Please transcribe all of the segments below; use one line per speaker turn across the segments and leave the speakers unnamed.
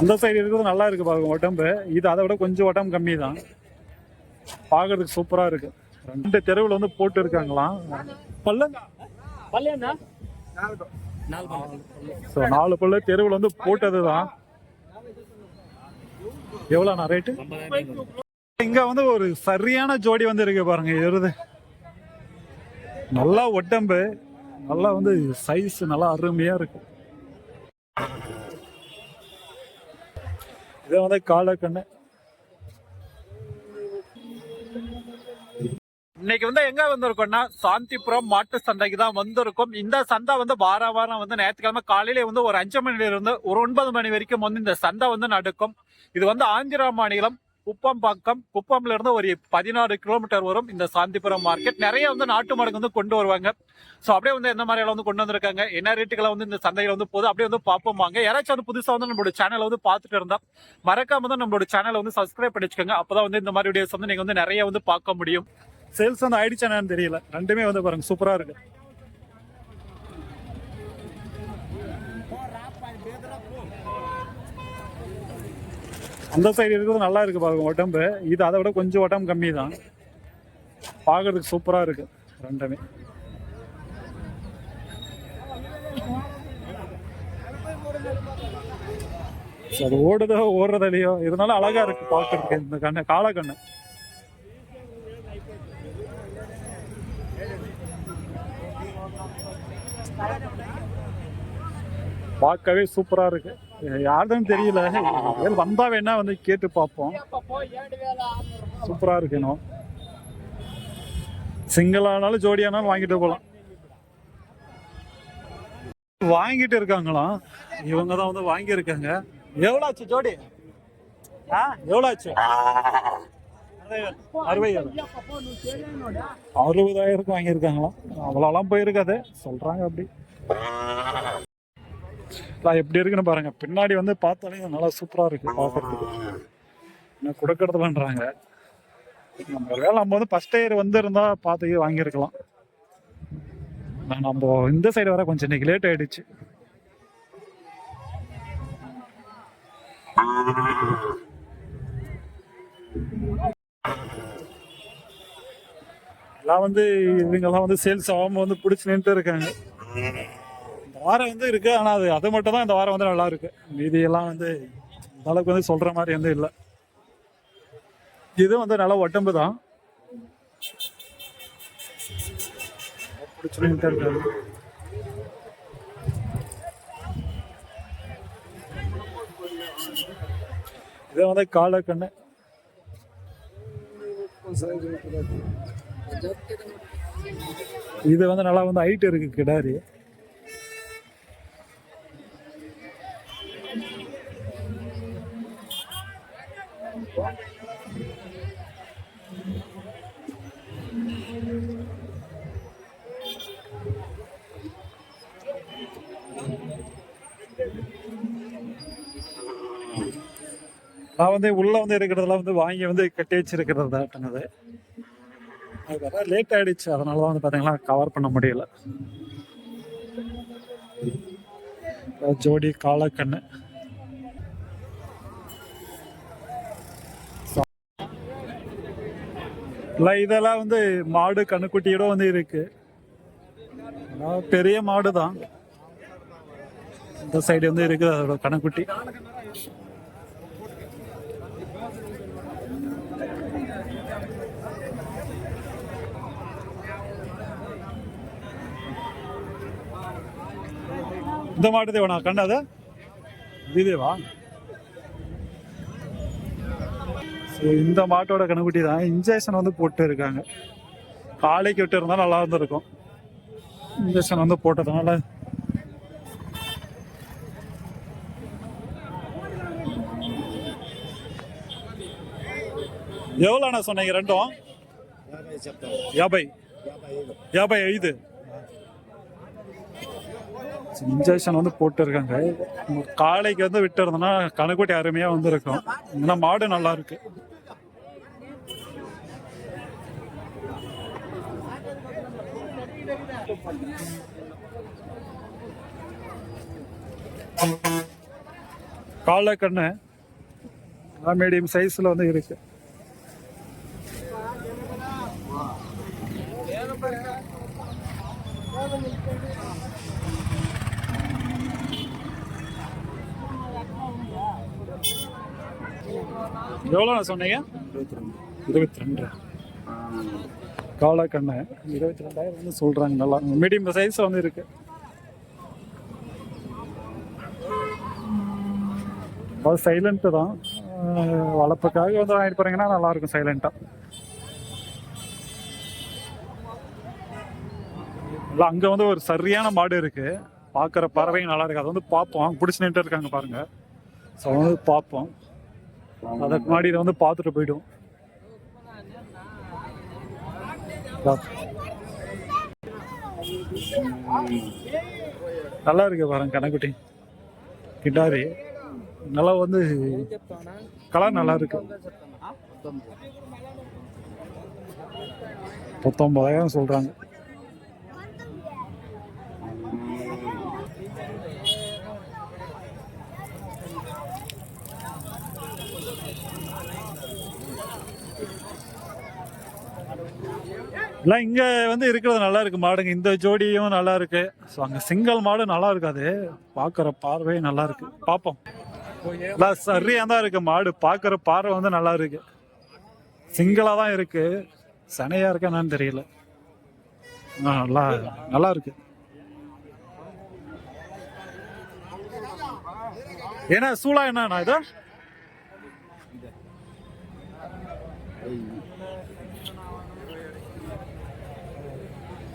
அந்த சைடு இருக்கிறது நல்லா இருக்கு பாருங்க உடம்பு. இது அதை விட கொஞ்சம் உடம்பு கம்மி தான் பார்க்கறதுக்கு சூப்பரா இருக்கு. ரெண்டு தெருவில் வந்து போட்டு இருக்காங்களாம். பல்ல ஸோ நாலு பல்லு தெருவில் வந்து போட்டது தான் எவ்வளோண்ணா ரேட்டு இங்க வந்து ஒரு சரியான ஜோடி வந்து இருக்கு பாருங்க எருது நல்லா உடம்பு. நல்லா வந்து சைஸ் நல்லா அருமையா இருக்கு. இதை வந்து காலக்கண்ணு. இன்னைக்கு வந்து எங்க வந்திருக்கோம்னா சாந்திபுரம் மாட்டு சந்தைக்கு தான் வந்திருக்கோம். இந்த சந்தை வந்து வார வாரம் வந்து ஞாயிற்றுக்கிழமை காலையில வந்து ஒரு அஞ்சு மணில இருந்து ஒரு ஒன்பது மணி வரைக்கும் வந்து இந்த சந்தை வந்து நடக்கும். இது வந்து ஆந்திரா மாநிலம் குப்பம்பாக்கம் குப்பம்ல இருந்து ஒரு பதினாறு கிலோமீட்டர் வரும் இந்த சாந்திபுரம் மார்க்கெட் நிறைய வந்து நாட்டு மாடுங்க வந்து கொண்டு வருவாங்க. ஸோ அப்படியே வந்து எந்த மாதிரியெல்லாம் வந்து கொண்டு வந்திருக்காங்க? என்ன ரேட்டுகளை வந்து இந்த சந்தையில வந்து போது அப்படியே வந்து பார்ப்போம் வாங்க. யாராச்சும் வந்து புதுசாக வந்து நம்மளோட சேனலை வந்து பார்த்துட்டு இருந்தா மறக்காம தான் நம்மளோட சேனலை வந்து சப்ஸ்கிரைப் பண்ணி வச்சுக்கோங்க அப்பதான் வந்து இந்த மாதிரி வீடியோஸ் வந்து நீங்க வந்து நிறைய வந்து பார்க்க முடியும். சேல்ஸ் வந்து ஆயிடுச்சு என்னன்னு தெரியல. ரெண்டுமே வந்து பாருங்க சூப்பரா இருக்கு. அந்த சைடு இருக்கிறது நல்லா இருக்கு பாருங்க உடம்பு. இது அதை விட கொஞ்சம் உடம்பு கம்மி தான். பார்க்கறதுக்கு சூப்பராக இருக்கு ரெண்டுமே. சரி, அது ஓடுதோ ஓடுறதுலையோ இதனால அழகா இருக்கு பார்க்கறதுக்கு இந்த கண்ணு காளை கண்ணு. பார்க்கவே சூப்பரா இருக்கு. யாருதான் தெரியல. வந்தா வேணா வந்து கேட்டு பார்ப்போம். சூப்பரா இருக்கணும் இன்னும். சிங்கிளானாலும் ஜோடியானாலும் வாங்கிட்டு போகலாம் வாங்கிட்டு இருக்காங்களாம். இவங்க தான் வந்து வாங்கியிருக்காங்க. எவ்வளோ ஆச்சு ஜோடி? ஆ எவ்வளோ ஆச்சு அறுபதாயிரம் அறுபதாயிரம் வாங்கியிருக்காங்களாம். அவ்வளோலாம் போயிருக்காது. சொல்றாங்க அப்படி. எப்படி இருக்குன்னு பாருங்க. பின்னாடி வந்து பார்த்தாலே நல்லா சூப்பரா இருக்கு பார்க்கறதுக்கு. என்ன கொடுக்கறதுலன்றாங்க. நம்ம வேலை நம்ம வந்து ஃபர்ஸ்ட் இயர் வந்து இருந்தா பார்த்து வாங்கியிருக்கலாம். நம்ம இந்த சைடு வர கொஞ்சம் இன்னைக்கு லேட் ஆயிடுச்சு. எல்லாம் வந்து இவங்கெல்லாம் வந்து சேல்ஸ் ஆகாம வந்து பிடிச்சி நின்றுட்டு இருக்காங்க. வாரம் வந்து இருக்கு ஆனா அது அது மட்டும் தான் இந்த வாரம் வந்து நல்லா இருக்கு. மீதி எல்லாம் வந்து இந்த அளவுக்கு வந்து சொல்ற மாதிரி வந்து இல்லை. இது வந்து நல்ல உடம்பு தான். பிடிச்சி நின்றுட்டு இருக்காங்க இது வந்து காலக்கண்ணு இது வந்து நல்லா வந்து ஹைட் இருக்கு கிடாரி. நான் வந்து உள்ள வந்து இருக்கிறதெல்லாம் வந்து வாங்கி வந்து கட்டி வச்சிருக்கிறது தாட்டுனது அது லேட் ஆயிடுச்சு. அதனால தான் வந்து பார்த்தீங்கன்னா கவர் பண்ண முடியல. ஜோடி காலக்கண்ணு. இல்லை இதெல்லாம் வந்து மாடு கண்ணுக்குட்டியோட வந்து இருக்கு. பெரிய மாடு தான் இந்த சைடு வந்து இருக்குது அதோட கணக்குட்டி இந்த மாடு தேவனா? கண்டாத இதுதேவா ஸோ இந்த மாட்டோட கணக்குட்டி தான். இன்ஜெக்ஷன் வந்து போட்டு இருக்காங்க. காலைக்கு விட்டு இருந்தால் நல்லா இருந்திருக்கும். இன்ஜெக்ஷன் வந்து போட்டதுனால. எவ்வளோண்ணா சொன்னீங்க? ரெண்டும்? யாபை. யாபை ஐது இன்ஜெக்ஷன் வந்து போட்டுருக்காங்க காலைக்கு வந்து விட்டுருந்தோன்னா கணக்குட்டி அருமையாக வந்துருக்கும். ஏன்னா மாடு நல்லா இருக்குது காலை கண்ணு மீடியம் சைஸ்ல வந்து இருக்கு. எவ்வளோ சொன்னீங்க? இருபத்தி ரெண்டு. காலை கண்ணு இருபத்தி ரெண்டாயிரம் வந்து சொல்றாங்க நல்லா. மீடியம் சைஸ் வந்து இருக்கு. அது சைலண்ட்டு தான். வளர்ப்புக்காக வந்து வாங்கிட்டு போறீங்கன்னா நல்லா இருக்கும் சைலண்டா இல்லை அங்கே வந்து ஒரு சரியான மாடு இருக்கு. பார்க்குற பறவையும் நல்லா இருக்கு. அதை வந்து பார்ப்போம் பிடிச்சி நின்று இருக்காங்க பாருங்க. ஸோ வந்து பார்ப்போம் அதுக்கு முன்னாடி இதை வந்து பார்த்துட்டு போயிடும் நல்லா இருக்கு பாருங்க கணக்குட்டி கிட்டாரி. நல்லா வந்து கலர் நல்லா இருக்கு. பத்தொன்பதாயிரம் சொல்றாங்க. எல்லாம் இங்கே வந்து இருக்கிறது நல்லா இருக்கு. மாடுங்க இந்த ஜோடியும் நல்லா இருக்கு. ஸோ அங்கே சிங்கிள் மாடு நல்லா இருக்காது. பார்க்குற பார்வை நல்லா இருக்கு. பார்ப்போம் எல்லாம் சரியாக தான் இருக்கு மாடு. பார்க்குற பார்வை வந்து நல்லா இருக்கு. சிங்கிளாக தான் இருக்கு. சனையா இருக்கா என்னன்னு தெரியல. நல்லா நல்லா இருக்கு. ஏன்னா சூளா என்னண்ணா இது?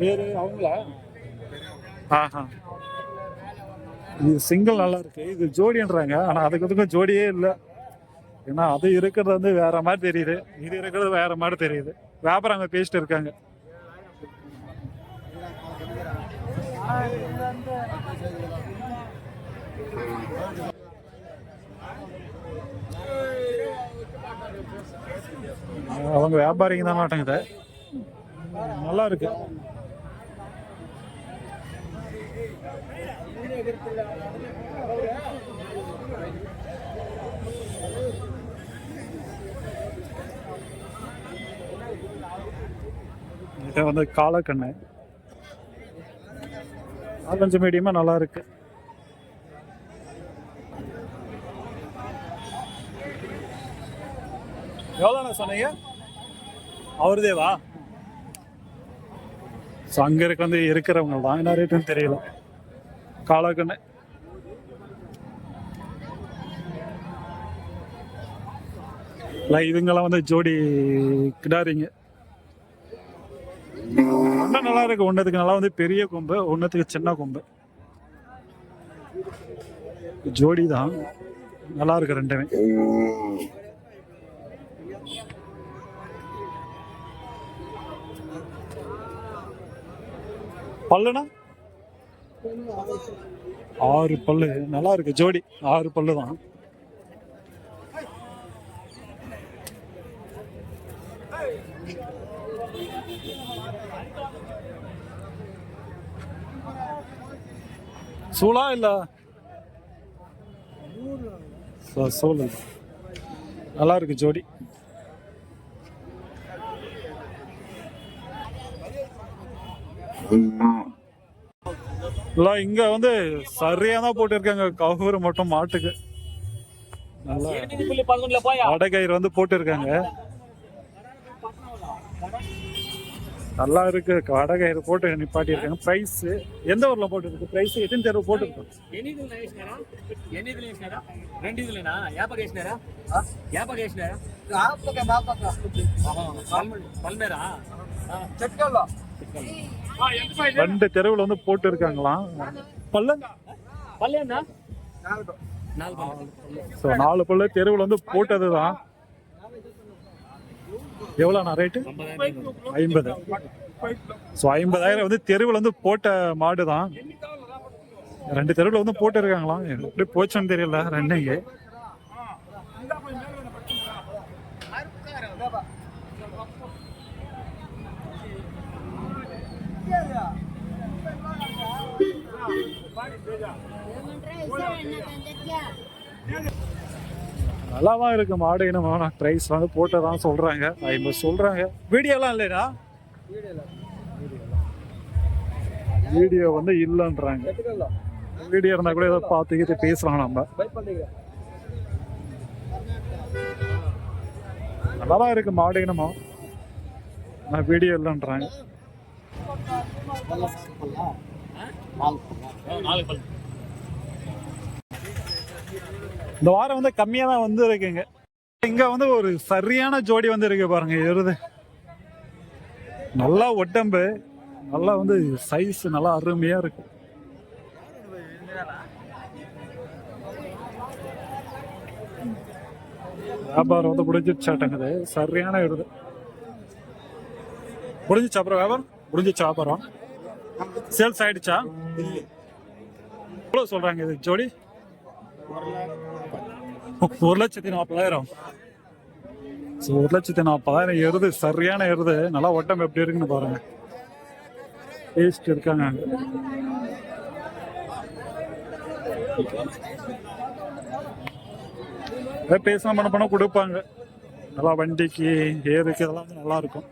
வேறு அவங்களா? ஆஹா. இது சிங்கிள் நல்லா இருக்கு. இது ஜோடின்றாங்க. ஆனால் அதுக்கு அதுக்கும் ஜோடியே இல்லை. ஏன்னா அது இருக்கிறது வந்து வேற மாதிரி தெரியுது. இது இருக்கிறது வேற மாதிரி தெரியுது. வியாபாரம் அங்கே பேசிட்டு இருக்காங்க. அவங்க வியாபாரிங்க தான் மாட்டேங்குது நல்லா இருக்கு. இது வந்து காலக்கண்ணு. அது கொஞ்சம் மீடியமா நல்லா இருக்கு. எவ்வளோண்ணா சொன்னீங்க? அவருதேவா? ஸோ அங்கே இருக்க வந்து இருக்கிறவங்க தான் என்ன ரேட்டுன்னு தெரியல. காலக்கண்ணு. இதுங்கெல்லாம் வந்து ஜோடி கிடாரிங்க. ஒன்றும் நல்லா இருக்கு ஒன்றதுக்கு நல்லா வந்து பெரிய கொம்பு ஒன்றத்துக்கு சின்ன கொம்பு. ஜோடி தான். நல்லா இருக்கு ரெண்டுமே. பல்லுனா ஆறு பல்லு. நல்லா இருக்கு ஜோடி. ஆறு பல்லு தான். சூளா இல்ல? சோழ நல்லா இருக்கு ஜோடி. இல்லை இங்கே வந்து சரியாக தான் போட்டிருக்காங்க கவுரு மட்டும் மாட்டுக்கு நல்லா வடகயிறு வந்து போட்டிருக்காங்க நல்லா இருக்கு வடகயிறு போட்டு நிப்பாட்டியிருக்காங்க ப்ரைஸ் எந்த ஊரில் போட்டிருக்கு ப்ரைஸ் எத்தனை தேர்வு போட்டிருக்கோம்
பல்மேரா
ரெண்டு தெருவில் வந்து போட்டு இருக்காங்களாம்
பல்லங்க
ஸோ நாலு பல்லு தெருவில் வந்து போட்டது தான் எவ்வளோண்ணா ரேட்டு ஐம்பது. ஸோ ஐம்பதாயிரம் வந்து தெருவில் வந்து போட்ட மாடு தான் ரெண்டு தெருவில் வந்து போட்டு இருக்காங்களாம் எப்படி போச்சுன்னு தெரியல ரெண்டுங்க நல்லா தான் இருக்கு மாடு என்ன ப்ரைஸ் வந்து போட்டதான் சொல்றாங்க. ஐம்பது சொல்றாங்க. வீடியோலாம் இல்லைடா? வீடியோ வந்து இல்லைன்றாங்க. வீடியோ இருந்தா கூட ஏதோ பார்த்துக்கிட்டு பேசலாம் நம்ம. நல்லா தான் இருக்கு மாடு என்னமோ ஆனால் வீடியோ இல்லைன்றாங்க.
நாலு பல்லு
இந்த வாரம் வந்து கம்மியாக தான் வந்து இருக்குங்க. இங்கே வந்து ஒரு சரியான ஜோடி வந்து இருக்கு பாருங்க எருது நல்லா ஒட்டம்பு நல்லா வந்து சைஸ் நல்லா அருமையா இருக்கு. வியாபாரம் வந்து முடிஞ்சிச்சாட்டங்குது சரியான எருது முடிஞ்சிச்சா அப்புறம் வியாபாரம்? முடிஞ்சிச்சா வியாபாரம்? சேல்ஸ் ஆயிடுச்சா? எவ்வளோ சொல்றாங்க இது ஜோடி? ஒரு லட்சத்தி நாற்பதாயிரம். ஸோ ஒரு லட்சத்தி நாற்பதாயிரம் எருது சரியான எருது நல்லா ஒட்டம் எப்படி இருக்குன்னு பாருங்க. டேஸ்ட் இருக்காங்க. அங்க பேசாம பண்ண பண்ண கொடுப்பாங்க. நல்லா வண்டிக்கு ஏதுக்கு இதெல்லாம் வந்து நல்லா இருக்கும்.